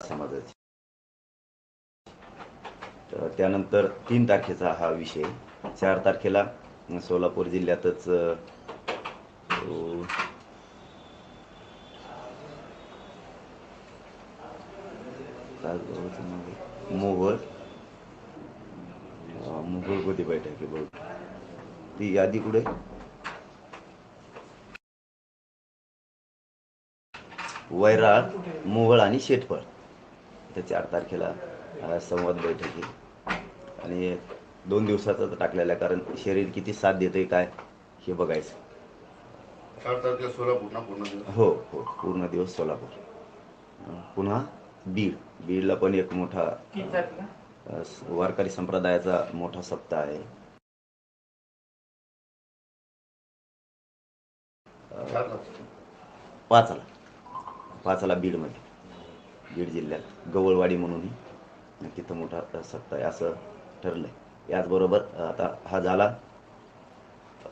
समाजाची. तर त्यानंतर तीन तारखेचा हा विषय चार तारखेला सोलापूर जिल्ह्यातच अ, तो काय मोहोळ मोहोळ कधी बैठक बघ ती यादी कुठे? वैराळ मोहोळ आणि शेटफळ. त्या चार तारखेला संवाद बैठकी. आणि दोन दिवसाचं टाकलेलं आहे कारण शरीर किती साथ देते काय हे बघायचं. चार तारखेला सोलापूर ना पूर्ण दिवस? हो हो पूर्ण दिवस सोलापूर. पुन्हा बीड. बीडला पण एक मोठा अ, स- वारकरी संप्रदायाचा मोठा सप्ताह आहे. चार तारखेला? पाचला. पाचला बीडमध्ये. बीड जिल्ह्यात गवळवाडी म्हणूनही तिथं मोठा सत्ता आहे असं ठरलंय. याचबरोबर आता हा झाला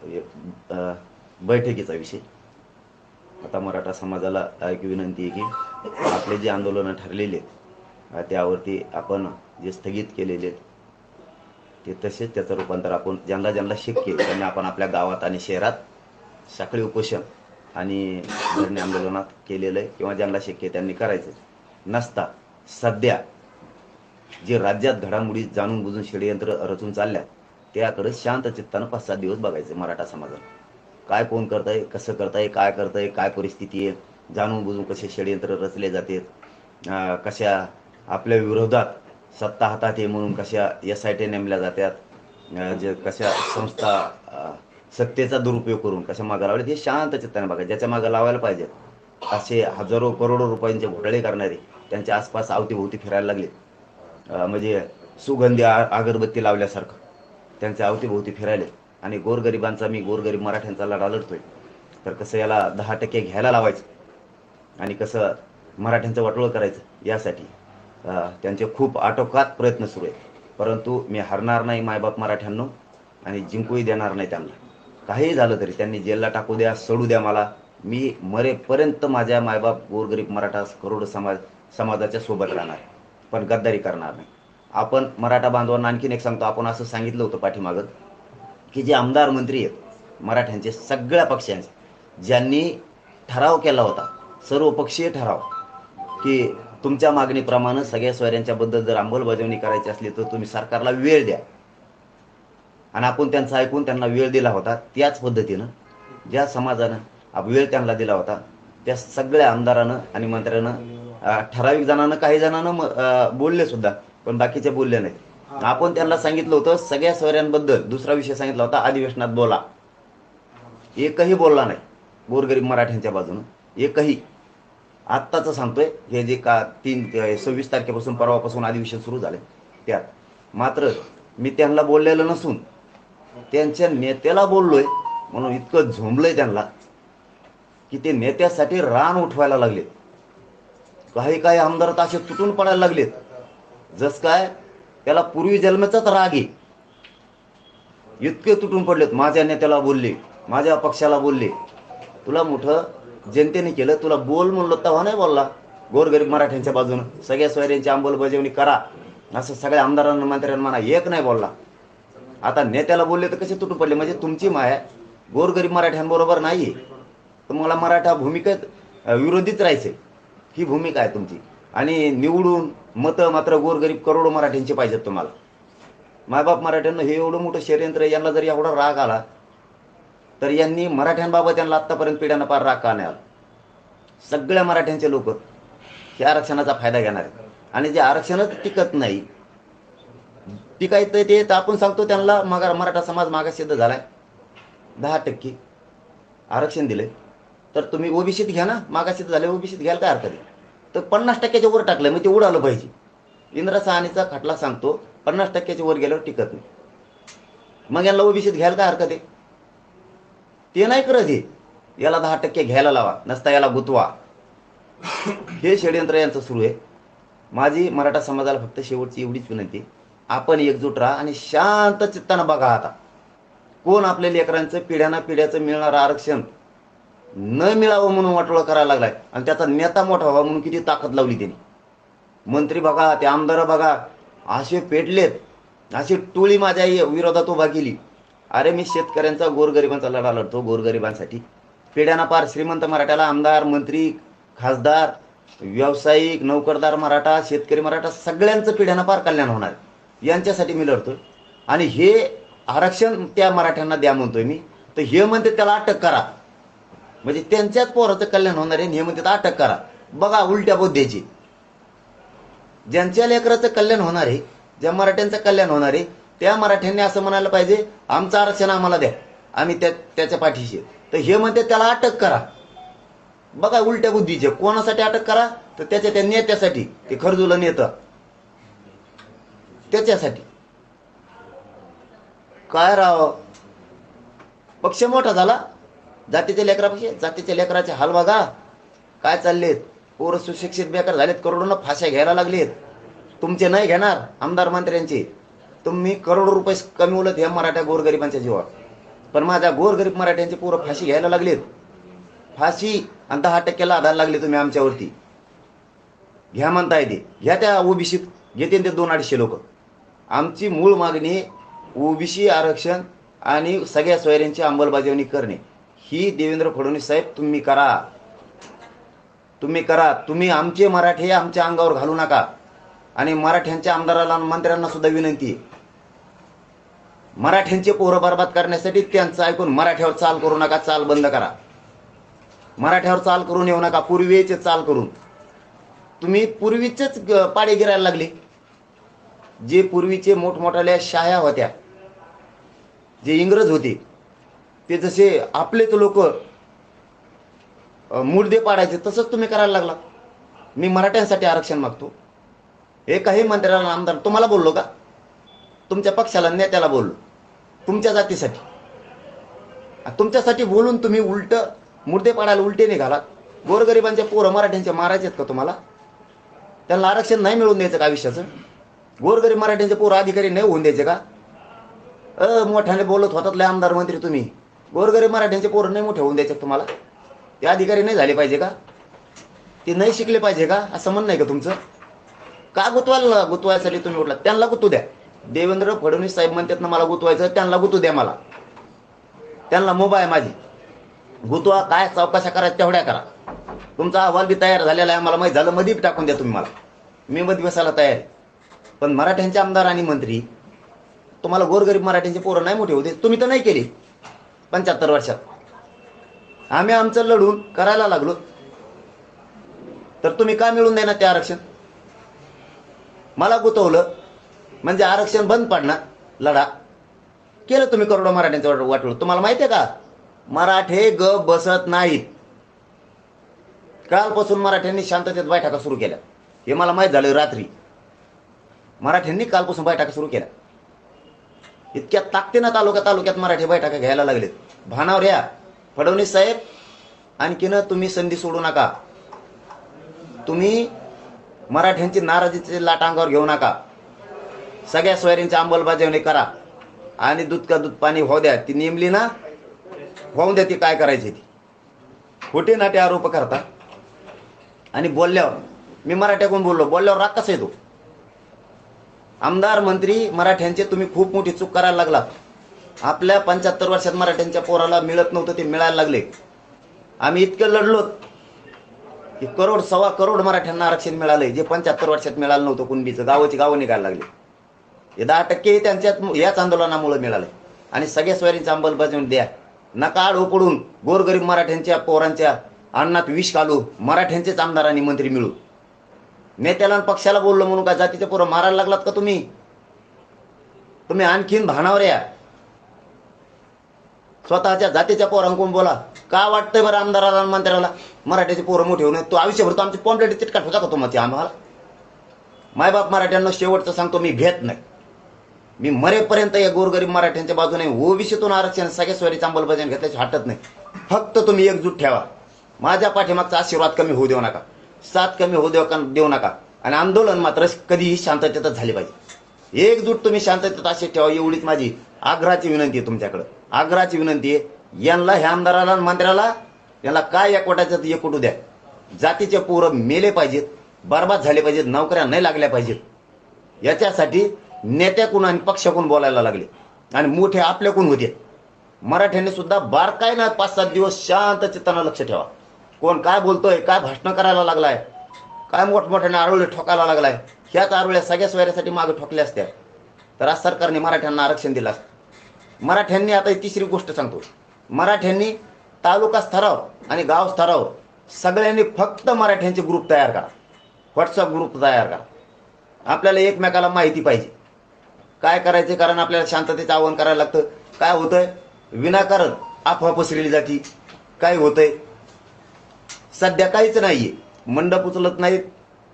एक, बैठकीचा विषय. आता मराठा समाजाला एक विनंती आहे की आपले जे आंदोलनं ठरलेले आहेत त्यावरती आपण जे स्थगित केलेले आहेत ते तसेच त्याचं रूपांतर आपण ज्यांना ज्यांना शक्य त्यांना आपण आपल्या गावात आणि शहरात साखळी उपोषण आणि धरणे आंदोलनात केलेलं आहे किंवा ज्यांना शक्य त्यांनी करायचं नसता. सध्या जे राज्यात घडामोडी जाणून बुजून षडयंत्र रचून चालल्यात त्याकडे शांत चित्तानं पाच सात दिवस बघायचे मराठा समाजाला. काय कोण करताय कसं करताय काय करताय काय परिस्थिती आहे जाणून बुजून कसे षडयंत्र रचले जाते कशा आपल्या विरोधात सत्ता हातात आहे म्हणून कशा एस आय टी नेमल्या जातात जे कशा संस्था सत्तेचा दुरुपयोग करून कशा मागं लावले हे शांत चित्ताने बघा ज्याच्या मागं लावायला पाहिजे असे हजारो करोडो रुपयांचे घोटाळे करणारे त्यांच्या आसपास अवतीभोवती फिरायला लागले. म्हणजे सुगंधी अगरबत्ती लावल्यासारखं. त्यांच्या अवतीभोवती फिरायले. आणि गोरगरिबांचा मी गोरगरीब मराठ्यांचा लढा लढतोय. तर कसं याला दहा टक्के घ्यायला लावायचं? आणि कसं मराठ्यांचं वाटोळ करायचं? यासाठी त्यांचे खूप आटोकात प्रयत्न सुरू आहेत. परंतु मी हरणार नाही मायबाप मराठ्यांनो आणि जिंकूही देणार नाही त्यांना. काहीही झालं तरी त्यांनी जेलला टाकू द्या सोडू द्या मला. मी मरेपर्यंत माझ्या मायबाप गोरगरीब मराठा करोड समाज समाजाच्या सोबत राहणार पण गद्दारी करणार नाही. आपण मराठा बांधवांना आणखीन एक सांगतो आपण असं सांगितलं होतं पाठीमागं की जे आमदार मंत्री आहेत मराठ्यांचे सगळ्या पक्षांचे ज्यांनी ठराव केला होता सर्वपक्षीय ठराव की तुमच्या मागणीप्रमाणे सगळ्या सोयऱ्यांच्याबद्दल जर अंमलबजावणी करायची असली तर तुम्ही सरकारला वेळ द्या. आणि आपण त्यांचं ऐकून त्यांना वेळ दिला होता त्याच पद्धतीनं ज्या समाजानं वेळ त्यांना दिला होता त्या सगळ्या आमदारानं आणि मंत्र्यानं ठराविक जणांना काही जणांना बोलले सुद्धा पण बाकीचे बोलले नाहीत. आपण त्यांना सांगितलं होतं सगळ्या सोयऱ्यांबद्दल दुसरा विषय सांगितला होता अधिवेशनात बोला. एकही बोलला नाही गोरगरीब मराठ्यांच्या बाजूनं. एकही. आत्ताचं सांगतोय हे जे का तीन सव्वीस तारखेपासून परवापासून अधिवेशन सुरू झाले त्यात. मात्र मी त्यांना बोललेलं नसून त्यांच्या नेत्याला बोललोय म्हणून इतकं झोंबलंय त्यांना की ते नेत्यासाठी रान उठवायला लागले काही काही आमदार तर असे तुटून पडायला लागलेत. जस काय त्याला पूर्वी जन्माचाच राग आहे. इतके तुटून पडलेत. माझ्या नेत्याला बोलले माझ्या पक्षाला बोलले तुला मोठं जनतेने केलं तुला बोल म्हणलं तेव्हा नाही बोलला. गोरगरीब मराठ्यांच्या बाजूनं सगळ्या सोयऱ्यांची अंमलबजावणी करा. असं सगळ्या आमदारांना मंत्र्यांना म्हणा एक नाही बोलला. आता नेत्याला बोलले तर कसे तुटून पडले? म्हणजे तुमची माया गोरगरीब मराठ्यांबरोबर नाही तुम्हाला मराठा भूमिकेत विरोधीच राहायचे ही भूमिका आहे तुमची. आणि निवडून मतं मात्र गोरगरीब करोडो मराठ्यांची पाहिजेत तुम्हाला. मायबाप मराठ्यांना हे एवढं मोठं षडयंत्र यांना जर एवढा राग आला तर यांनी मराठ्यांबाबत यांना आत्तापर्यंत पिढ्यांना फार राग का नाही आला? सगळ्या मराठ्यांचे लोक हे आरक्षणाचा फायदा घेणार आहेत. आणि जे आरक्षणच टिकत नाही टिकायचं ते तर आपण सांगतो त्यांना मग मराठा समाज मागास सिद्ध झालाय. दहा टक्के आरक्षण दिले तर तुम्ही ओबीसीत घ्या ना मागासिद्ध झाले ओबीसीत घ्यायला काय हरकत आहे तर पन्नास टक्क्याच्या वर टाकलं मग ते उडालं पाहिजे. इंद्रा सहानीचा खटला सांगतो पन्नास टक्क्याच्या वर गेल्यावर टिकत नाही. मग यांना ओबीसीत घ्यायला काय हरकत आहे ते नाही करत हे. याला दहा टक्के घ्यायला लावा नसता याला गुतवा. हे षडयंत्र यांचं सुरू आहे. माझी मराठा समाजाला फक्त शेवटची एवढीच विनंती. आपण एकजूट राहा आणि शांत चित्तानं बघा आता. कोण आपल्या लेकरांचं पिढ्यानं पिढ्याचं मिळणारं आरक्षण न मिळावं म्हणून वाटोळा करायला लागलाय. आणि त्याचा नेता मोठा व्हावा म्हणून किती ताकद लावली त्यांनी. मंत्री बघा ते आमदार बघा असे पेटलेत. अशी टोळी माझ्या विरोधात उभा केली. अरे मी शेतकऱ्यांचा गोरगरिबांचा लढा लढतो गोरगरिबांसाठी. पिढ्याना पार श्रीमंत मराठ्याला आमदार मंत्री खासदार व्यावसायिक नोकरदार मराठा शेतकरी मराठा सगळ्यांचं पिढ्याना पार कल्याण होणार यांच्यासाठी मी लढतोय. आणि हे आरक्षण त्या मराठ्यांना द्या म्हणतोय मी. तर हे म्हणते त्याला अटक करा. म्हणजे त्यांच्याच पोराचं कल्याण होणार आहे आणि अटक करा. बघा उलट्या बुद्धीची. ज्यांच्या लेकराचं कल्याण होणार आहे ज्या मराठ्यांचं कल्याण होणार आहे त्या मराठ्यांनी असं म्हणायला पाहिजे आमचं आरक्षण आम्हाला द्या. आम्ही त्या त्याच्या पाठीशी तर हे म्हणते त्याला अटक करा. बघा उलट्या बुद्धीचे कोणासाठी अटक करा? तर त्याच्या त्या नेत्यासाठी. ते खरजूला नेतं. त्याच्यासाठी. काय राव? पक्ष मोठा झाला? जातीच्या लेकरापाशी जातीच्या लेकराचे हाल बघा. काय चाललेत? पोरं सुशिक्षित बेकार झालेत करोडोनं फाश्या घ्यायला लागलेत. तुमचे नाही घेणार आमदार मंत्र्यांचे. तुम्ही करोडो रुपये कमी उलट ह्या मराठ्या गोरगरिबांच्या जीवावर. पण माझ्या गोरगरीब मराठ्यांचे पोरं फाशी घ्यायला लागलेत. फाशी आणि दहा टक्क्याला आधार लागले तुम्ही आमच्यावरती. घ्या म्हणताय ते. घ्या त्या ओबीसीत. घेते ते दोन अडीचशे लोक. आमची मूळ मागणी ओबीसी आरक्षण आणि सगळ्या सोयऱ्यांची अंमलबजावणी करणे. ही देवेंद्र फडणवीस साहेब तुम्ही करा. तुम्ही करा. तुम्ही आमचे मराठे आमच्या अंगावर घालू नका. आणि मराठ्यांच्या आमदाराला मंत्र्यांना सुद्धा विनंती. मराठ्यांचे पोरं बरबाद करण्यासाठी त्यांचं ऐकून मराठ्यावर चाल करू नका चाल बंद करा. मराठ्यावर चाल करून येऊ नका पूर्वीचे चाल करून. तुम्ही पूर्वीचेच ग- पाडे गिरायला लागले. जे पूर्वीचे मोठमोठ्याल्या शाह्या होत्या जे इंग्रज होते ते जसे आपलेच लोक मुडदे पाडायचे तसंच तुम्ही करायला लागला मी मराठ्यांसाठी आरक्षण मागतो. एकाही मंत्र्याला आमदार तुम्हाला बोललो का? तुमच्या पक्षाला नेत्याला बोललो. तुमच्या जातीसाठी. तुमच्यासाठी बोलून तुम्ही उलट मुर्दे पाडायला उलटे निघालात गोरगरिबांच्या पोरं मराठ्यांचे मारायचे आहेत का तुम्हाला? त्यांना आरक्षण नाही मिळवून द्यायचं का आयुष्याचं? गोरगरीब मराठ्यांचे पोरं अधिकारी नाही होऊन द्यायचे का? अ मोठ्याने बोलत होतात लय आमदार मंत्री तुम्ही. गोरगरीब मराठ्यांचे पोरं नाही मोठे होऊन द्यायचे तुम्हाला? ते अधिकारी नाही झाले पाहिजे का? ते नाही शिकले पाहिजे का? असं म्हणणं आहे का तुमचं? का गुतवायला गुतवायसाठी तुम्ही उठला? त्यांना गुतू द्या. देवेंद्र फडणवीस साहेब म्हणतात ना मला गुतवायचं त्यांना गुतू द्या मला. त्यांना मोबा आहे माझी. गुतवा काय चौकशा करायच्या तेवढ्या करा. तुमचा अहवाल बी तयार झालेला आहे मला माहीत झालं मध्ये बी टाकून द्या तुम्ही मला. मी मध्ये बसायला तयार पण मराठ्यांचे आमदार आणि मंत्री तुम्हाला गोरगरीब मराठ्यांचे पोरं नाही मोठे होते तुम्ही तर नाही केली. पंच्याहत्तर वर्षात. आम्ही आमचं लढून करायला लागलो. तर तुम्ही का मिळून देणार ते आरक्षण? मला गुतवलं म्हणजे आरक्षण बंद पडणार लढा. केलं तुम्ही करोडो मराठ्यांचं वाटलं तुम्हाला माहिती आहे का? मराठे ग बसत नाहीत. कालपासून मराठ्यांनी शांततेत बैठका सुरू केल्या. हे मला माहीत झालं रात्री. मराठ्यांनी कालपासून बैठका सुरू केल्या. इतक्या ताकदीनं तालुक्या तालुक्यात मराठी बैठका घ्यायला लागलेत. भानावर या. फडणवीस साहेब आणखीन तुम्ही संधी सोडू नका. तुम्ही मराठ्यांची नाराजीची लाट अंगावर घेऊ नका. सगळ्या सोयरींची अंमलबजावणी करा. आणि दूध का दूध पाणी होऊ द्या. ती नेमली ना होऊन द्या ती काय करायची ती. खोटे नाटे आरोप करता. आणि बोलल्यावर मी मराठ्याकडून बोललो? बोलल्यावर राग कसा येतो आमदार मंत्री मराठ्यांचे तुम्ही खूप मोठी चूक करायला लागलात. आपल्या पंच्याहत्तर वर्षात मराठ्यांच्या पोराला मिळत नव्हतं ते मिळायला लागले. आम्ही इतकं लढलो की करोड सव्वा करोड मराठ्यांना आरक्षण मिळालंय जे पंच्याहत्तर वर्षात मिळालं नव्हतं कुणबीचं. गावाची गावं निघायला लागले. हे दहा टक्के त्यांच्यात याच आंदोलनामुळे मिळालं आणि सगळ्या स्वारींचा अंमलबजावणी द्या. नका आड उकडून गोरगरीब मराठ्यांच्या पोरांच्या अन्नात विष घालू मराठ्यांचेच आमदार आणि मंत्री मिळू. नेत्याला पक्षाला बोललो म्हणून का जातीचे पोरं मारायला लागलात का तुम्ही? तुम्ही आणखीन भानावर या. स्वतःच्या जातीच्या पोरांकडून बोला? का वाटतंय बरं आमदाराला आणि मंत्र्याला? मराठ्याचे पोरं मोठे होऊन तो आयुष्यभर तो आमची पॉम्पलेट चिटकाट होता का तुम्हाला आम्हाला? मायबाप मराठ्यांना शेवटचं सांगतो मी घेत नाही. मी मरेपर्यंत या गोरगरीब मराठ्यांच्या बाजूने ओबीसीतून आरक्षण सगळ्या स्वरीची अंमलबजावणी घेतल्याची हटत नाही. फक्त तुम्ही एकजूट ठेवा. माझ्या पाठीमागचा आशीर्वाद कमी होऊ देऊ नका. साथ कमी होऊ देऊ देऊ नका. आणि आंदोलन मात्र कधीही शांततेतच झाले पाहिजे. एकजूट तुम्ही शांततेत असे ठेवा एवढीच माझी आग्रहाची विनंती आहे तुमच्याकडं. आग्रहाची विनंती आहे यांना ह्या आमदाराला आणि मंत्र्याला यांना काय एकवटायचं ते एकवटू द्या. जातीचे पोरं मेले पाहिजेत बरबाद झाले पाहिजेत नोकऱ्या नाही लागल्या पाहिजेत. याच्यासाठी नेत्याकून आणि पक्षाकून बोलायला लागले. आणि मोठे आपल्याकून होते. मराठ्यांनी सुद्धा बारकाईनं पाच सात दिवस शांत चित्तानं लक्ष ठेवा. कोण काय बोलतोय काय भाषण करायला लागलाय काय मोठमोठ्याने आरोळे ठोकायला लागलाय ह्याच आरोळ्या सगळ्या सोयऱ्यासाठी मागे ठोकल्या असत्या. तर आज सरकारने मराठ्यांना आरक्षण दिलं. असतं मराठ्यांनी आता तिसरी गोष्ट सांगतो. मराठ्यांनी तालुका स्तरावर आणि गाव स्तरावर सगळ्यांनी फक्त मराठ्यांचे ग्रुप तयार करा. व्हॉट्सअप ग्रुप तयार करा. आपल्याला एकमेकाला माहिती पाहिजे. काय करायचे? कारण आपल्याला शांततेचं आवाहन करायला लागतं. काय होतंय? विनाकारण अफवा पसरली जाती काय होतंय? सध्या काहीच नाहीये. मंडप उचलत नाहीत.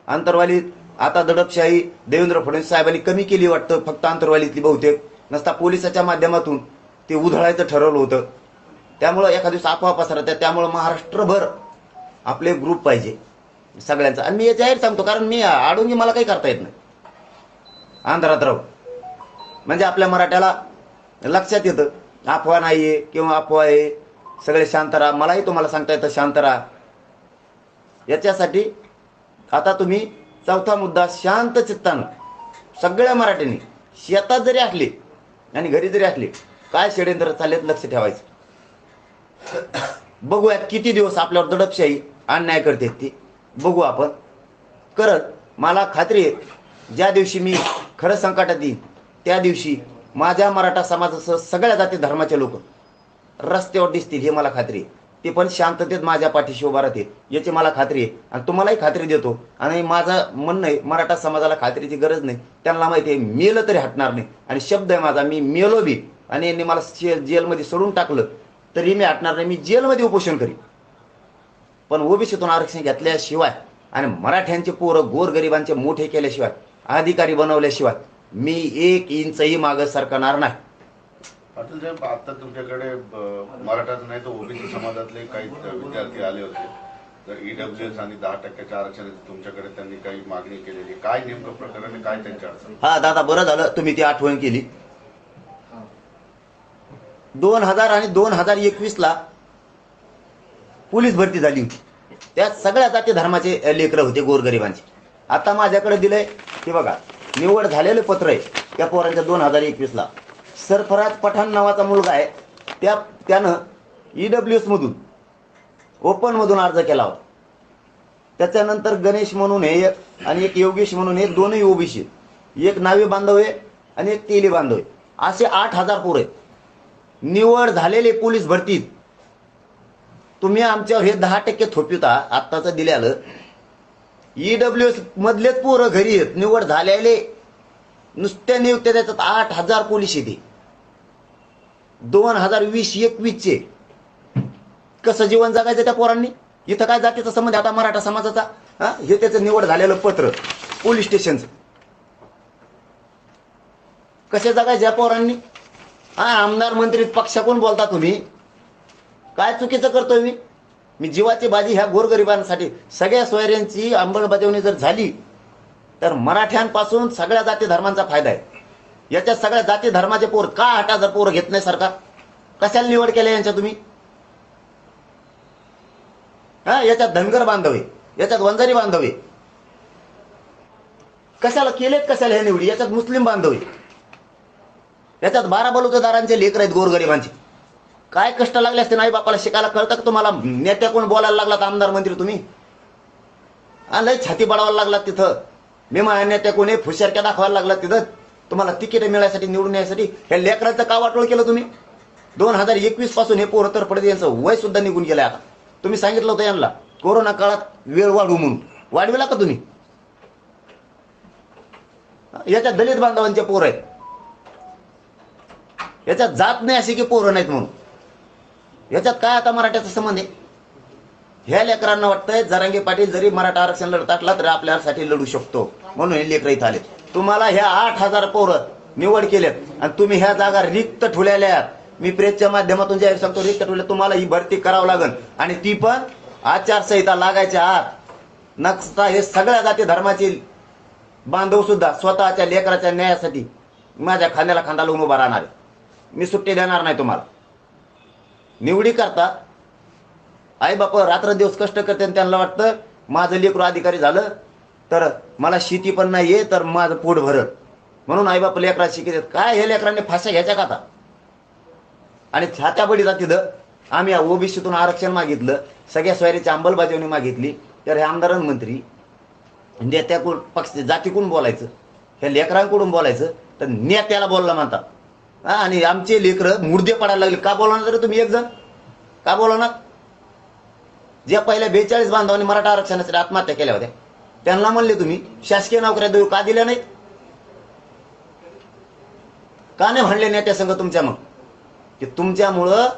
अंतरवालीत आता दडपशाही देवेंद्र फडणवीस साहेबांनी कमी केली वाटतं. फक्त अंतरवालीतली बहुतेक. नसता पोलिसाच्या माध्यमातून ते उधळायचं ठरवलं होतं. त्यामुळं एखाद्या दिवस अफवा पसरत आहे त्यामुळं महाराष्ट्रभर आपले ग्रुप पाहिजे. सगळ्यांचा. आणि मी हे जाहीर सांगतो कारण मी आडून मला काही करता येत नाही. आंध्रात राहू. म्हणजे आपल्या मराठ्याला लक्षात येतं अफवा आहे किंवा अफवा आहे सगळे शांत राहा. मलाही तुम्हाला सांगता येतं शांत राहा. याच्यासाठी आता तुम्ही चौथा मुद्दा शांत चित्तानं सगळ्या मराठ्यांनी शेतात जरी असली आणि घरी जरी असले काय षडयंत्र चाललेत लक्ष ठेवायचं. बघूयात किती दिवस आपल्यावर दडपशाही अन्याय करते ती. बघू आपण. करत मला खात्री आहे ज्या दिवशी मी खरं संकटात येईन त्या दिवशी माझ्या मराठा समाजासह सगळ्या जाती धर्माचे लोक रस्त्यावर दिसतील हे मला खात्री आहे. ते पण शांततेत माझ्या पाठीशी उभा राहतील. याची मला खात्री आहे. आणि तुम्हालाही खात्री देतो. आणि माझं म्हणणं आहे मराठा समाजाला खात्रीची गरज नाही. त्यांना माहिती आहे मेलं तरी हटणार नाही. आणि शब्द आहे माझा मी मेलो बी. आणि यांनी मला जेलमध्ये सोडून टाकलं. तरी मी हटणार नाही मी जेलमध्ये उपोषण करीन. पण ओबीसीतून आरक्षण घेतल्याशिवाय आणि मराठ्यांचे पोरं गोरगरिबांचे मोठे केल्याशिवाय अधिकारी बनवल्याशिवाय मी एक इंचही मागं सरकणार नाही. पाटील साहेब आता तुमच्याकडे मराठाच नाही तर ओबीसी समाजातले काही विद्यार्थी आले होते. तर ईडब्ल्यू एस आणि दहा टक्क्याच्या आरक्षणाची तुमच्याकडे त्यांनी काही मागणी केलेली. काय नेमकं प्रकरण काय त्यांची अडचण? हा दादा बरं झालं. तुम्ही ती आठवण केली. दोन हजार आणि दोन हजार एकवीस ला पोलीस भरती झाली होती. त्यात सगळ्या जाती धर्माचे लेकरं होते गोरगरिबांचे. आता माझ्याकडे दिलंय ते बघा निवड झालेलं पत्र आहे. त्या पोरांच्या दोन हजार एकवीस ला सरफराज पठाण नावाचा मुलगा आहे. त्या त्यानं ई डब्ल्यू एसमधून ओपनमधून अर्ज केला होता. त्याच्यानंतर गणेश म्हणून हे एक आणि एक योगेश म्हणून हे दोनही ओबीसी एक नावे बांधव आहे आणि एक तेली बांधव आहे. असे आठ हजार पोर आहेत. निवड झालेले पोलीस भरतीत तुम्ही आमच्यावर हे दहा टक्के थोपिता आत्ताचं दिल्यालं डब्ल्यू एस मधलेच पोरं घरी आहेत. निवड झालेले नुसत्या नियुक्त्या त्याच्यात आठ हजार पोलीस येते दोन हजार वीस एकवीसचे. कसं जीवन जगायचं त्या पोरांनी? इथं काय जातीचा संबंध आहे? आता मराठा समाजाचा? हा? हे त्याचं निवड झालेलं पत्र पोलीस स्टेशनचं. कसे जगायचे या पोरांनी? हा आमदार मंत्री पक्षाकडून बोलता तुम्ही? काय चुकीचं करतोय मी? मी जीवाची बाजी ह्या गोरगरिबांसाठी. सगळ्या सोयऱ्यांची अंमलबजावणी जर झाली तर मराठ्यांपासून सगळ्या जाती धर्मांचा फायदा आहे. याच्यात सगळ्या जाती धर्माचे पोर का हटा जर पोरं घेत नाही सरकार? कशाला निवड केल्या यांच्या तुम्ही? हा याच्यात धनगर बांधव आहे याच्यात वंजारी बांधव. आहे कशाला केलेत कशाला हे निवडी? याच्यात मुस्लिम बांधव. आहे याच्यात बारा बलुतेदारांचे लेकर आहेत गोरगरिबांचे. काय कष्ट लागले असते नाही बापाला शिकायला? कळतं का तुम्हाला? नेत्या कोण बोलायला लागलात आमदार मंत्री तुम्ही? लय छाती बडवायला लागलात तिथं. मी माझ्या नेत्या कोणी फुशारक्या दाखवायला लागलात तिथं. तुम्हाला तिकीट मिळायसाठी निवडून यायसाठी ह्या लेकराचं का वाटोळ केलं तुम्ही? दोन हजार एकवीसपासून हे पोरं तर पडते यांचं वय सुद्धा निघून गेलं आता. तुम्ही सांगितलं होतं यांना कोरोना काळात वेळ वाढू म्हणून. वाढविला का तुम्ही? याच्या दलित बांधवांचे पोर आहेत. याच्यात जात नाही अशी की पोरं नाहीत म्हणून. याच्यात काय आता मराठ्याचा संबंध आहे? ह्या लेकरांना वाटतंय जरांगे पाटील जरी मराठा आरक्षण लढत असला तरी आपल्यासाठी लढू शकतो. म्हणून हे लेकर इथं आले तुम्हाला ह्या आठ हजार पोरं निवड केलेत. आणि तुम्ही ह्या जागा रिक्त ठेवलेल्या मी प्रेसच्या माध्यमातून जाहीर सांगतो रिक्त ठेवल्या तुम्हाला ही भरती करावं लागेल. आणि ती पण आचारसंहिता लागायच्या आत. नक्षता हे सगळ्या जाती धर्माचे बांधव सुद्धा स्वतःच्या लेकराच्या न्यायासाठी माझ्या खांद्याला खांदा लावून उभा राहणार मी सुट्टी देणार नाही तुम्हाला. निवडी करता. आई बाप रात्र दिवस कष्ट करते आणि त्यांना वाटतं माझं लेकरू अधिकारी झालं तर मला शेती पण नाहीये तर माझं पोट भरत म्हणून आईबाप लेकरा शिकत काय हे लेकरांनी फाश्या घ्यायच्या का आता? आणि छात्याबडी तिथं आम्ही ओबीसीतून आरक्षण मागितलं सगळ्या सोयरीची अंमलबजावणी मागितली. तर हे आमदार मंत्री नेत्याकडून पक्ष जातीकडून बोलायचं ह्या लेकरांकडून बोलायचं तर नेत्याला बोलला म्हणतात हा, आणि आमचे लेकरं मुर्दे पडायला लागले. का बोलवणार तरी तुम्ही एक जण? का बोलवणार ज्या पहिल्या बेचाळीस बांधवांनी मराठा आरक्षणासाठी आत्महत्या केल्या होत्या. त्यांना म्हणले तुम्ही शासकीय नोकऱ्या देऊ का दिल्या नाहीत? का नाही म्हणले नेत्या संघ तुमच्या मग? की तुमच्यामुळं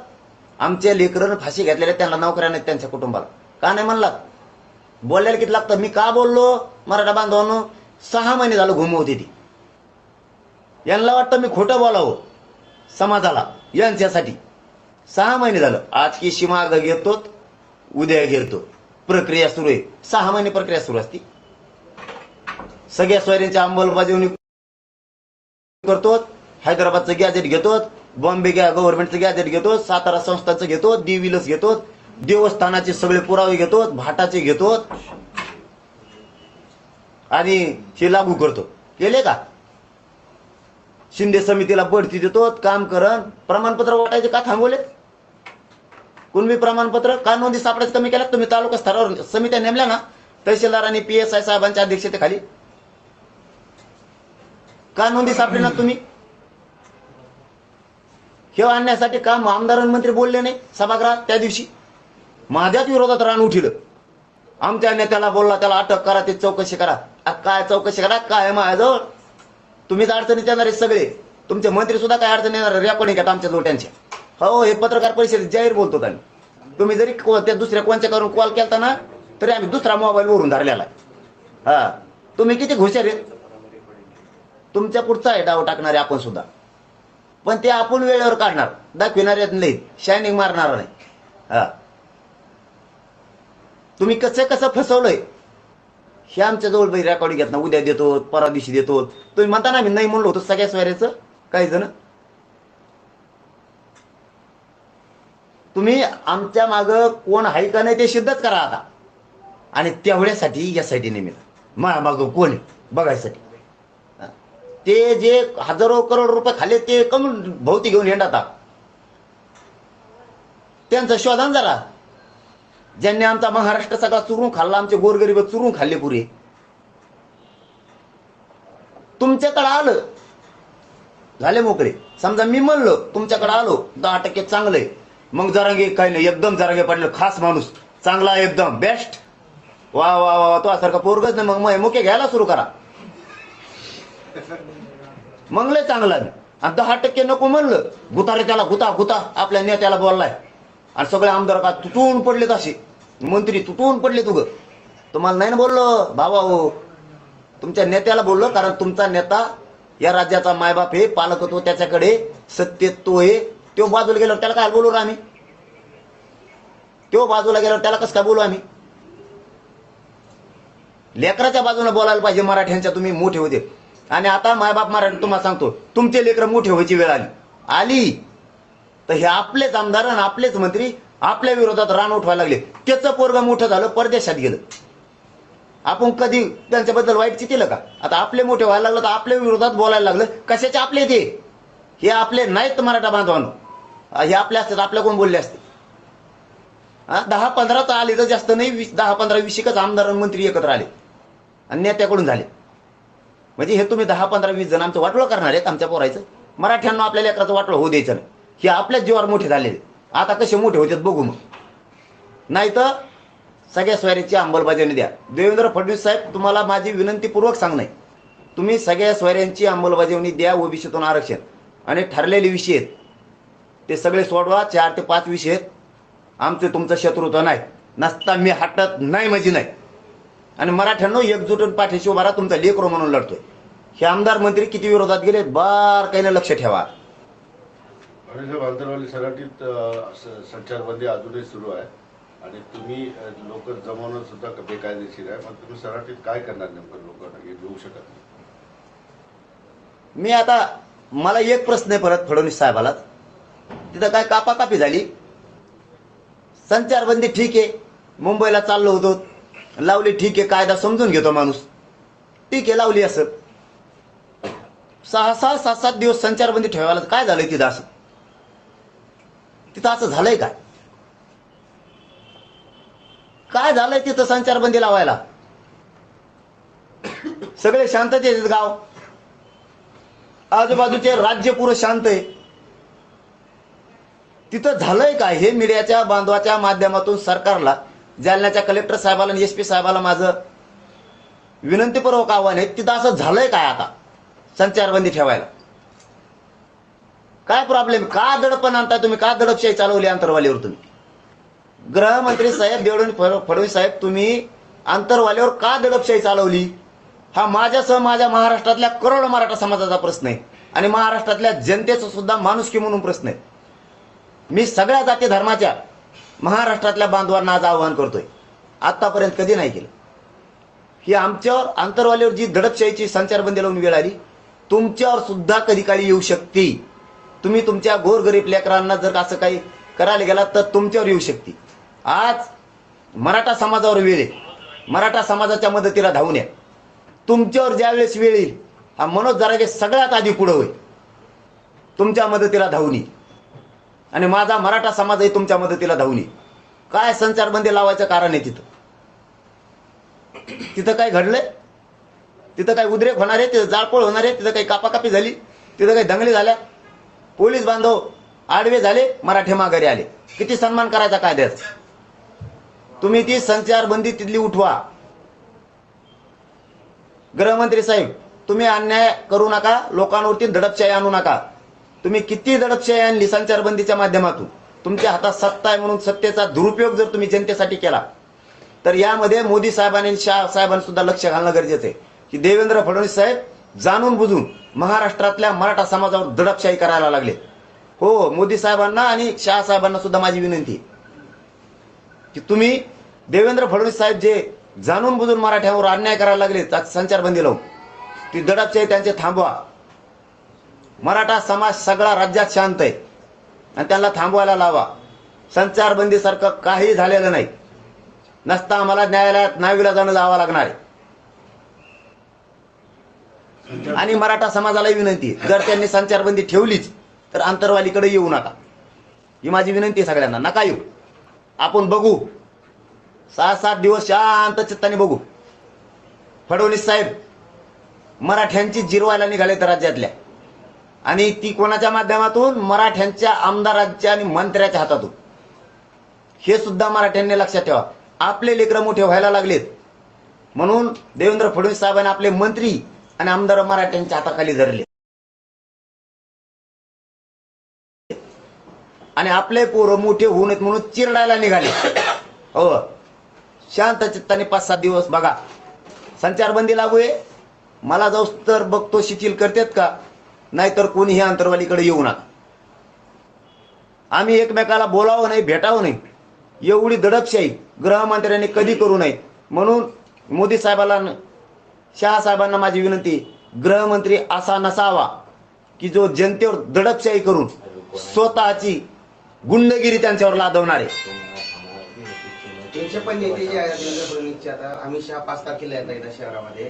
आमच्या लेकरनं फाशी घेतलेल्या त्यांना नोकऱ्या नाहीत त्यांच्या कुटुंबाला. का नाही म्हणलात बोलायला किती लागतं? मी का बोललो? मराठा बांधवांनो सहा महिने झालं घुमवते ती. यांना वाटतं मी खोटं बोलावं समाजाला यांच्यासाठी. सहा महिने झालं. आज की शिमाग घेतो उद्या घेतो. प्रक्रिया सुरू आहे. सहा महिने प्रक्रिया सुरू असती. सगळ्या सोयऱ्यांची अंमलबजावणी करतो हैदराबादचं गॅजेट घेतो बॉम्बे गव्हर्नमेंटचं गॅजेट घेतो सातारा संस्थाचं घेतो देवीलच घेतो देवस्थानाचे सगळे पुरावे घेतो भाटाचे घेतो आणि हे लागू करतो. केले का? शिंदे समितीला बढती देतो काम करण. प्रमाणपत्र वाटायचे का थांबवले कुणबी प्रमाणपत्र? का नोंदी सापडायचं कमी केलं तुम्ही तालुका स्तरावर समित्या नेमल्या ना? तहसीलदार आणि पी एस आय साहेबांच्या अध्यक्षतेखाली. का नोंदी सापडली ना तुम्ही? हे आणण्यासाठी का आमदार मंत्री बोलले नाही सभागृहात त्या दिवशी. माझ्याच विरोधात रान उठिलं. आमच्या नेत्याला बोलला त्याला अटक करा ते चौकशी करा. काय चौकशी करा? काय माझ्याजवळ? तुम्हीच अडचणीत येणार आहे सगळे. तुमचे मंत्री सुद्धा काय अडचणी येणार रेकॉर्डिंग घ्या आमच्या लोट्यांच्या हो हे पत्रकार परिषदेत जाहीर बोलतो आम्ही तुम्ही जरी त्या दुसऱ्या कोणत्या करून कॉल केला ना तरी आम्ही दुसरा मोबाईल वरून धरलेला आहे. हा. तुम्ही किती हुशार आहेत? तुमच्या पुढचा आहे डाव टाकणारे आपण सुद्धा. पण ते आपण वेळेवर काढणार. दाखविणार येत नाही शायनिंग मारणार नाही. हा. तुम्ही कसं कसं फसवलंय? हे आमच्या जवळ बाई रेकॉर्डिंग घेत ना. उद्या देतो परवा दिवशी देतो. तुम्ही म्हणता ना मी नाही म्हणलो होतो सगळ्या सोयऱ्याचं? काही जण? तुम्ही आमच्या माग कोण आहे का नाही ते सिद्धच करा आता. आणि तेवढ्यासाठी यासाठी नेहमीला माझ्या माग कोण बघायसाठी. ते जे हजारो करोड रुपये खाले ते कमी भोवती घेऊन येणार त्यांचा शोधान झाला. ज्यांनी आमचा महाराष्ट्र सगळा चुरून खाल्ला आमचे गोरगरीब चुरून खाल्ले पुरे. तुमच्याकडे आलं. झाले मोकळे. समजा मी म्हणलो तुमच्याकडे आलो दहा टक्के चांगलंय मग जरांगे काही नाही एकदम जरांगे पडलं खास माणूस. चांगला एकदम बेस्ट वा वा वा तो सारखा पोरगच नाही. मग मुके घ्यायला सुरू करा. मग लय चांगला आणि दहा टक्के नको म्हणलं. गुतारे त्याला गुता गुता आपल्या नेत्याला बोललाय. आणि सगळे आमदार का तुटून पडलेत असे. मंत्री तुटून पडले तुग तुम्हाला नाही ना बोललो बाबा हो. तुमच्या नेत्याला बोललो कारण तुमचा नेता या राज्याचा मायबाप आहे पालकत्व त्याच्याकडे सत्य तो हे. तो बाजूला गेल्यावर त्याला काय बोलू आम्ही? तो बाजूला गेल्यावर त्याला कसं काय बोलू आम्ही? लेकराच्या बाजूला बोलायला पाहिजे मराठ्यांच्या तुम्ही मोठे होते आणि आता मायबाप मराठी तुम्हाला सांगतो तुमचे लेकर मोठे व्हायची वेळ आली. आली. तर हे आपलेच आमदार आणि आपलेच मंत्री आपल्या विरोधात रान उठवायला लागले. त्याचं पोरग मोठं झालं परदेशात गेलं. आपण कधी त्यांच्याबद्दल वाईट चितीलं का? आता आपले मोठे व्हायला लागलं तर आपल्या विरोधात बोलायला लागलं. कशाचे आपले ते? हे आपले नाहीत मराठा बांधवांनो. हे आपले असतात आपल्या कोण बोलले असते? दहा पंधरा तर आले तर जास्त नाही दहा पंधरा वीस एकच आमदार मंत्री एकत्र आले. आणि नेत्याकडून झाले. म्हणजे हे तुम्ही दहा पंधरा वीस जण आमचं वाटलं करणार आहेत आमच्या पोरायचं. मराठ्यांना आपल्या लेकराचं वाटलं होऊ द्यायचं नाही. हे आपल्याच जीवावर मोठे झालेले आता कसे मोठे होतात बघू मग. नाही तर सगळ्या स्वैऱ्याची अंमलबजावणी द्या. देवेंद्र फडणवीस साहेब तुम्हाला माझी विनंतीपूर्वक सांगणं. आहे तुम्ही सगळ्या स्वैऱ्यांची अंमलबजावणी द्या ओबीसीतून आरक्षण. आणि ठरलेले विषय आहेत. ते सगळे सोडवा चार ते पाच विषय आहेत. आमचं तुमचं शत्रुत्व नाही. नसता मी हटत नाही म्हणजे नाही. आणि मराठ्यांनो एकजुटून पाठीशी उभा राहा तुमचा लेकरो म्हणून लढतोय. हे आमदार मंत्री किती विरोधात गेले बार काही लक्ष ठेवा. संचारबंदी अजूनही सुरू आहे. आणि तुम्ही लोक जमवणं सुद्धा बेकायदेशीर आहे. मग तुम्ही सराटीत काय करणार नेमकं लोकांना हे घेऊ शकत नाही. मी आता मला एक प्रश्न आहे परत फडणवीस साहेबालाच तिथं काय कापाकापी झाली? संचारबंदी ठीक आहे. मुंबईला चाललो होतो. लावली ठीक आहे कायदा समजून घेतो माणूस. ठीक आहे लावली असं. सहा सहा सात सात दिवस संचारबंदी ठेवायला काय झालंय तिथं असं? तिथं असं झालंय काय? काय झालंय तिथं संचारबंदी लावायला? सगळे शांततेत आहेत गाव. आजूबाजूचे राज्य पुरं शांत आहे. तिथं झालंय काय हे मीडियाच्या बांधवाच्या माध्यमातून सरकारला? जालन्याच्या कलेक्टर साहेबाला आणि एस पी साहेबाला माझं विनंतीपूर्वक आव्हान आहे. तिथं असं झालंय काय आता? संचारबंदी ठेवायला. काय प्रॉब्लेम का दडपण आणताय तुम्ही? का दडपशाही चालवली अंतरवालीवर तुम्ही? गृहमंत्री साहेब देवडून फडणवीस साहेब तुम्ही अंतरवालीवर का दडपशाही चालवली? हा माझ्यासह माझ्या महाराष्ट्रातल्या करोडो मराठा समाजाचा प्रश्न आहे. आणि महाराष्ट्रातल्या जनतेचा सुद्धा माणुसकी म्हणून प्रश्न आहे. मी सगळ्या जाती धर्माच्या महाराष्ट्रातल्या बांधवांना आज आवाहन करतोय. आतापर्यंत कधी नाही केलं. ही आमच्यावर आंतरवालीवर जी दडपशाहीची संचारबंदी लावून वेळ आली तुमच्यावर सुद्धा कधी काळी येऊ शकते. तुम्ही तुमच्या गोरगरीब लेकरांना जर असं काही करायला गेलात तर तुमच्यावर येऊ शकते. आज मराठा समाजावर वेळ आहे. मराठा समाजाच्या मदतीला धावून या. तुमच्यावर ज्यावेळेस वेळ येईल हा मनोज जरागे सगळ्यात आधी पुढं होईल. तुमच्या मदतीला धावून येईल. आणि माझा मराठा समाजही तुमच्या मदतीला धावून येईल. काय संचारबंदी लावायचं कारण आहे तिथं? तिथं काय घडलंय? तिथं काय उद्रेक होणार आहे? तिथं जाळपोळ होणार आहे? तिथं काही कापाकापी झाली? तिथं काही दंगली झाल्या? पोलीस बांधव आडवे झाले? मराठे माघारी आले. किती सन्मान करायचा कायद्यात? तुम्ही ती संचारबंदी तिथली उठवा. गृहमंत्री साहेब तुम्ही अन्याय करू नका. लोकांवरती दडपशाही आणू नका. तुम्ही किती दडपशाही आणली संचारबंदीच्या माध्यमातून? तुमच्या हातात सत्ता आहे म्हणून सत्तेचा दुरुपयोग जर तुम्ही जनतेसाठी केला तर यामध्ये मोदी साहेबांनी शाह साहेबांनी सुद्धा लक्ष घालणं गरजेचं आहे. की देवेंद्र फडणवीस साहेब जाणून बुजून महाराष्ट्रातल्या मराठा समाजावर दडपशाही करायला लागले. हो मोदी साहेबांना आणि शाह साहेबांना सुद्धा माझी विनंती की तुम्ही देवेंद्र फडणवीस साहेब जे जाणून बुजून मराठ्यावर अन्याय करायला लागले संचारबंदी लावून ती दडपशाही त्यांचे थांबवा. मराठा समाज सगळा राज्यात शांत आहे. आणि त्यांना थांबवायला लावा. संचारबंदीसारखं काही झालेलं नाही. नसता आम्हाला न्यायालयात नावीला जाणं जावं लागणार आहे. आणि मराठा समाजालाही विनंती जर त्यांनी संचारबंदी ठेवलीच तर आंतरवालीकडे येऊ नका. ही माझी विनंती आहे सगळ्यांना. नका येऊ. आपण बघू. सहा सात दिवस शांत चित्ताने बघू. फडणवीस साहेब मराठ्यांची जिरवायला निघाले तर राज्यातल्या. आणि ती कोणाच्या माध्यमातून? मराठ्यांच्या आमदारांच्या आणि मंत्र्याच्या हातातून. हे सुद्धा मराठ्यांनी लक्षात ठेवा. आपले लेकरं मोठे व्हायला लागलेत. म्हणून देवेंद्र फडणवीस साहेबांनी आपले मंत्री आणि आमदार मराठ्यांच्या हाताखाली धरले. आणि आपले पोरं मोठे होऊ नयेत म्हणून चिरडायला निघाले. हो. शांत चित्ताने पाच सात दिवस बघा. संचारबंदी लागू आहे. मला जाऊस तर बघतो शिथिल करतात का? नाहीतर कोणीही अंतरवालीकडे येऊ नका. आम्ही एकमेकाला बोलावं नाही भेटावं नाही. एवढी दडपशाही गृहमंत्र्यांनी कधी करू नये. म्हणून मोदी साहेबाला न- शहा साहेबांना माझी विनंती गृहमंत्री असा नसावा की जो जनतेवर दडपशाही करून स्वतःची गुंडगिरी त्यांच्यावर लादवणार आहे. त्यांचे पण नेते जे आहेत देवेंद्र फडणवीसचे आता अमित शहा पाच तारखेला येतात शहरामध्ये.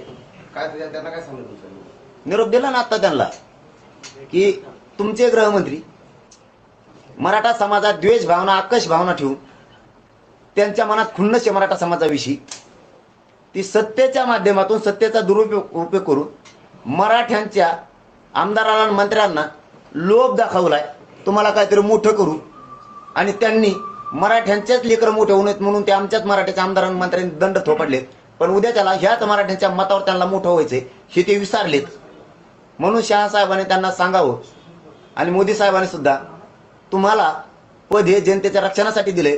काय त्यांना काय सांगू? निरोप दिला ना आता त्यांना? की तुमचे गृहमंत्री मराठा समाजात द्वेष भावना आकश भावना ठेवून त्यांच्या मनात खुन्नस आहे मराठा समाजाविषयी. ती सत्तेच्या माध्यमातून सत्तेचा दुरुपयोग उपयोग करून मराठ्यांच्या आमदारांना आणि मंत्र्यांना लोभ दाखवलाय. तुम्हाला काहीतरी मोठं करू. आणि त्यांनी मराठ्यांच्याच लेकरं मोठे होऊ नयेत म्हणून ते आमच्याच मराठ्याच्या आमदारांना मंत्र्यांनी दंड थोपडलेत पण उद्या त्याला ह्याच मराठ्यांच्या मतावर त्यांना मोठं व्हायचंय हे ते विसारलेत. म्हणून शहासाहेबांनी त्यांना सांगावं. आणि मोदी साहेबांनी सुद्धा तुम्हाला पद हे जनतेच्या रक्षणासाठी दिले.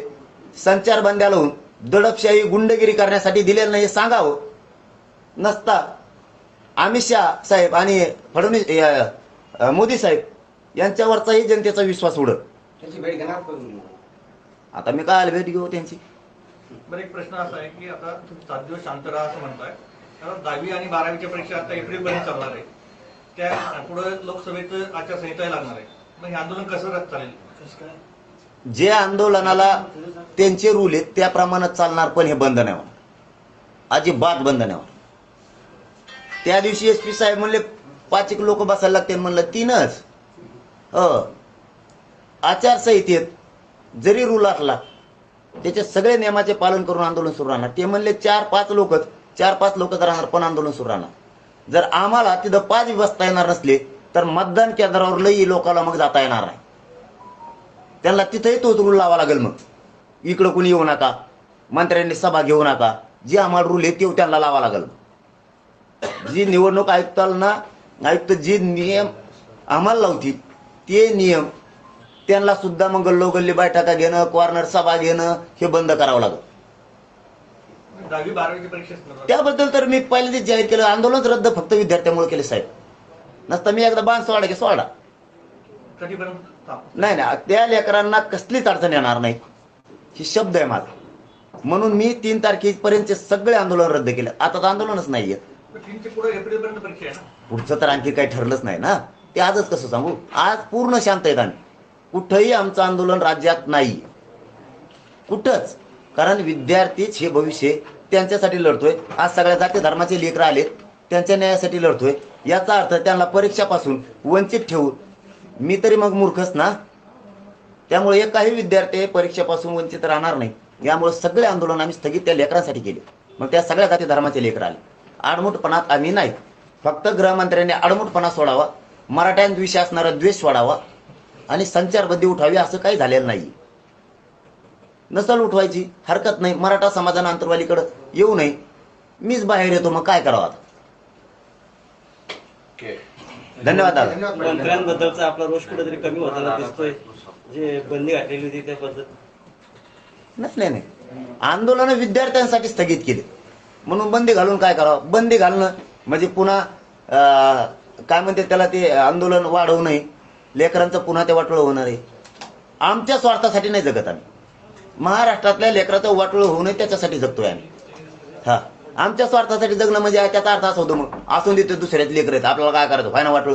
संचारबंद्या लावून दडपशाही गुंडगिरी करण्यासाठी दिलेलं नाही हे सांगावं. नसता अमित शहा साहेब आणि फडणवीस मोदी साहेब यांच्यावरचाही जनतेचा विश्वास उडत. त्यांची भेट घेणार का तुम्ही? आता मी काय भेट घेऊ त्यांची. बरं एक प्रश्न असा आहे की आता सात दिवस शांत राहा असं म्हणताय. कारण दहावी आणि बारावीच्या परीक्षा आता एप्रिल पर्यंत चालणार आहे. त्या पुढे लोकसभेचं आचारसंहिता लागणार आहे. मग हे आंदोलन कसं चालेल? जे आंदोलनाला त्यांचे रूल आहेत त्याप्रमाणे चालणार पण हे बंद नाही होणार अजिबात बंद नाही होणार त्या दिवशी एस पी साहेब म्हणले पाच एक लोक बसायला लागते म्हणलं तीनच? हो. आचारसंहितेत जरी रूल असला त्याचे सगळे नियमाचे पालन करून आंदोलन सुरू राहणार. ते म्हणले चार पाच लोकच चार पाच लोकच राहणार पण आंदोलन सुरू राहणार. जर आम्हाला तिथं पाच बसता येणार नसले तर मतदान केंद्रावर लई लोकाला मग जाता येणार नाही. त्यांना तिथंही तोच रूल लावा लागेल मग. इकडं कोणी येऊ नका मंत्र्यांनी सभा घेऊ नका जे आम्हाला रूल आहे ते त्यांना लावा लागेल जी निवडणूक आयुक्तांना आयुक्त जे नियम आम्हाला लावतील ते नियम त्यांना सुद्धा मग गल्लोगल्ली बैठका घेणं कॉर्नर सभा घेणं हे बंद करावं लागेल. दहावी बारावीची परीक्षा त्याबद्दल तर मी पहिल्यांदाच जाहीर केलं आंदोलन रद्द फक्त विद्यार्थ्यामुळे केले साहेब. नसतं मी एकदा बांध सोडा की सोडा. नाही नाही त्या लेकरांना कसलीच अडचण येणार नाही. ही शब्द आहे माझा. म्हणून मी तीन तारखेपर्यंतचे सगळे आंदोलन रद्द केले. आता तर आंदोलनच नाहीये. पण तीनचे पुढे एप्रिल पर्यंत परीक्षा आहे ना? पुढचं तर आणखी काही ठरलंच नाही ना. ते आजच कसं सांगू? आज पूर्ण शांत आहेत आम्ही. कुठंही आमचं आंदोलन राज्यात नाही. कुठंच. कारण विद्यार्थीच हे भविष्य त्यांच्यासाठी लढतोय. आज सगळ्या जाती धर्माचे लेकर आलेत त्यांच्या न्यायासाठी लढतोय. याचा अर्थ त्यांना परीक्षापासून वंचित ठेवून मी तरी मग मूर्खच ना? त्यामुळे एकही विद्यार्थी परीक्षेपासून वंचित राहणार नाही. यामुळे सगळे आंदोलन आम्ही स्थगित त्या लेकरांसाठी केले. मग त्या सगळ्या जाती धर्माचे लेकर आले. आडमुठपणात आम्ही नाही. फक्त गृहमंत्र्यांनी आडमुठपणा सोडावा मराठ्यांविषयी असणारा द्वेष सोडावा आणि संचारबंदी उठावी असं काही झालेलं नाही नसल उठवायची हरकत नाही. मराठा समाजानं अंतरवालीकडे येऊ नये. मीच बाहेर येतो मग काय करावं आता? धन्यवाद दादा. मंत्र्यांबद्दलचा आपला रोष कुठेतरी कमी होताना दिसतोय. जे बंदी घातलेली होती त्याबद्दल नाही नाही. आंदोलन विद्यार्थ्यांसाठी स्थगित केले. म्हणून बंदी घालून काय करावं? बंदी घालणं म्हणजे पुन्हा अं, काय म्हणते त्याला ते आंदोलन वाढवू नये. लेकरांचं पुन्हा ते वाटोळ होणार आहे. आमच्या स्वार्थासाठी नाही जगत आम्ही. महाराष्ट्रातल्या लेकराचं वाटोळ होऊ नये त्याच्यासाठी जगतोय आम्ही. हा. आमच्या स्वार्थासाठी जगणं म्हणजे त्याचा अर्थ असा होतो मग. असून देतो दुसऱ्यात लेकर आहेत. आपल्याला काय करायचं? फायना वाटोळ?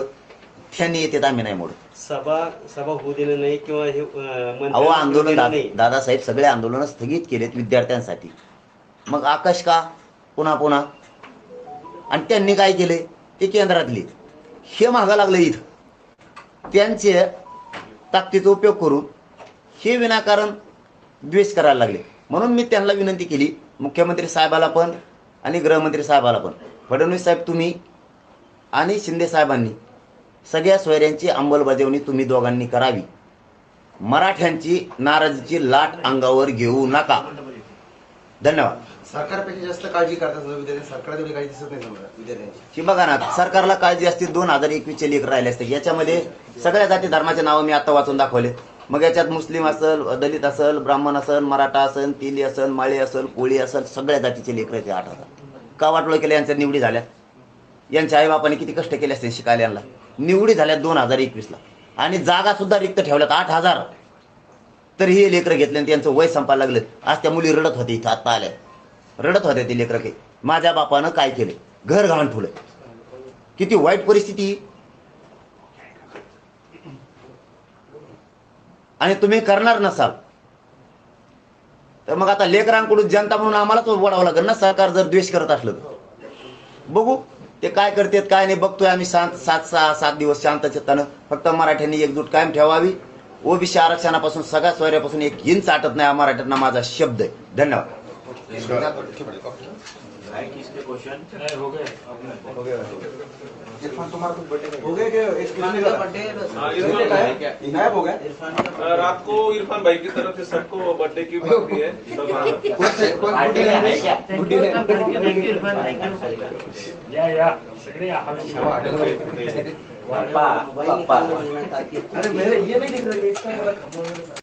त्यांनी येते आम्ही नाही मोडत. सभा सभा होऊ देणं नाही किंवा हे अहो आंदोलन दादासाहेब सगळे आंदोलन स्थगित केलेत विद्यार्थ्यांसाठी. मग आकाश का? पुन्हा पुन्हा. आणि त्यांनी काय केले? ते केंद्रातले हे मागं लागलं इथं. त्यांचे ताकदीचा उपयोग करून हे विनाकारण द्वेष करायला लागले. म्हणून मी त्यांना विनंती केली मुख्यमंत्री साहेबाला पण आणि गृहमंत्री साहेबाला पण. फडणवीस साहेब तुम्ही आणि शिंदे साहेबांनी सगळ्या सोयऱ्यांची अंमलबजावणी तुम्ही दोघांनी करावी. मराठ्यांची नाराजीची लाट अंगावर घेऊ नका. धन्यवाद. सरकारपेक्षा जास्त काळजी करतात सरकार काळजी दिसत नाही ही बघा ना सरकारला काळजी असती दोन हजार एकवीसचे लेख राहिले असते. याच्यामध्ये सगळ्या जाती धर्माचे नावं मी आता वाचून दाखवले मग याच्यात मुस्लिम असल दलित असल ब्राह्मण असल मराठा असल तेली असल माळी असल कोळी असल सगळ्या जातीचे लेकर आहेत आठ हजार. का वाटलं केलं यांच्या निवडी झाल्या यांच्या आईबापाने किती कष्ट केले असते शिकायला यांना? निवडी झाल्या दोन हजार एकवीसला आणि जागा सुद्धा रिक्त ठेवल्यात आठ हजार. तरी हे लेकरं घेतले आणि त्यांचं वय संपायला लागलं. आज त्या मुली रडत होते इथं आत्ता आल्या. रडत होत्या ते लेकरं काही. माझ्या बापानं काय केलं? घर घाण ठेवलं. किती वाईट परिस्थिती. आणि तुम्ही करणार नसाल. तर मग आता लेकरांकडून जनता म्हणून आम्हालाच वडावं लागेल ना सरकार जर द्वेष करत असलं तर. बघू ते काय करतात काय नाही बघतोय आम्ही शांत सात सहा सात दिवस शांत चित्तानं. फक्त मराठ्यांनी एकजूट कायम ठेवावी. ओबीसी आरक्षणापासून सगळ्या सोयऱ्यापासून एक हिंच आटत नाही हा मराठ्यांना माझा शब्द आहे. धन्यवाद. इरफान तुम्हारा कुछ बर्थडे हो गया क्या? इरफान का? बर्थडे हाँ, इरफान का है। इनायत हो गया? अ, रात को इरफान भाई की तरफ से सबको बर्थडे की पार्टी है। सब आना। कौन से कौन गुड्डी ने गुड्डी ने अरे मेरे ये नहीं दिख रहा है इसका मेरा खबर